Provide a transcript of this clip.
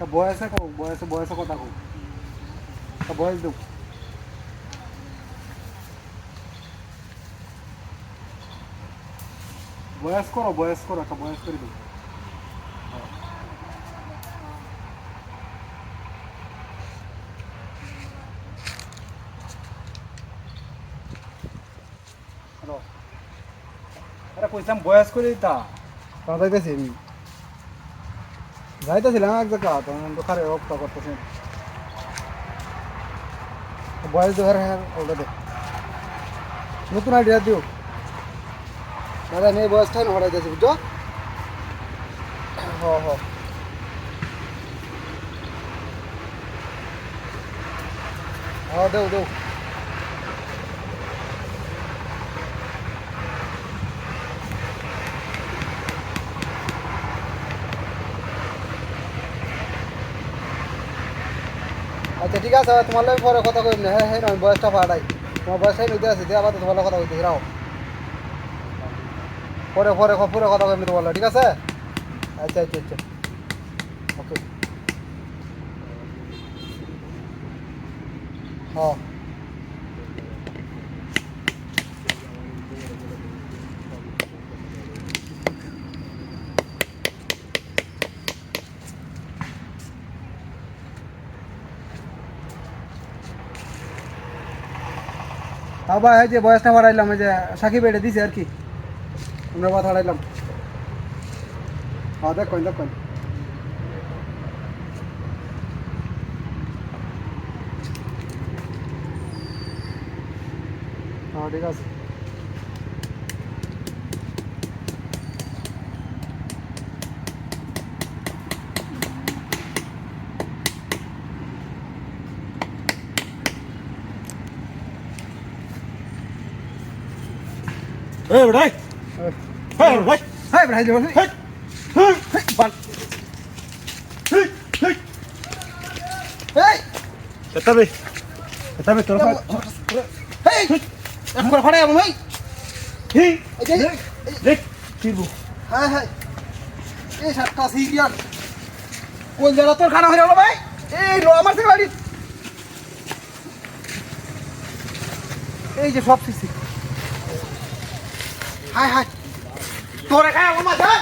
তা বয়সে কো বয়সে বয়সে কথা কো তা বয়স দেব বয়স করো বয়স করো, একটা বয়স করে দেব হ্যালো আরে কইসাম বয়স করে দিতা। তাড়াতাড়ি আমি যাইতেছিলাম এক জায়গা তখন তো খারে অফ করতেছেন বয়স দেওয়ার হ্যাঁ দে নতুন আইডিয়া দিও। দাদা নেই বয়সটাই হরাই দিয়েছি, বুঝছ? হ হ। হ, দেও দেও। আচ্ছা ঠিক আছে তোমার লাগে পরে কথা কইম না। হ্যাঁ হ্যাঁ আমি বয়সটা পাঠাই তোমার বয়সটাই নিতে আছে আবার তোমার কথা কইতে রাও পরে পরে পরে কথা কইম তোমার ঠিক আছে? আচ্ছা আচ্ছা আচ্ছা। ওকে। হ্যাঁ আবার এই যে বয়সটা বাড়াইলাম, এই যে সাকিব এটা দিছে আর কি। আমরা কথা হারাইলাম হ্যাঁ দেখুন দেখুন হ্যাঁ ঠিক আছে। এই হ্যাঁ এই বেটাই হ্যাঁ ভাই যাব হেই হেই বান হেই হেই এই এটাবে এটাবে তোর এই এক করে ফাড়াই আমি ভাই হেই এই যে দেখ কিরবো হ্যাঁ হ্যাঁ এই সাতটা সিরিয়াল কোন জায়গা তোর খানা হয়ে গেল ভাই এই লো আমার থেকে বাড়ি এই যে সব সিসি হাই হাই তোরে খায় আমার মাথায়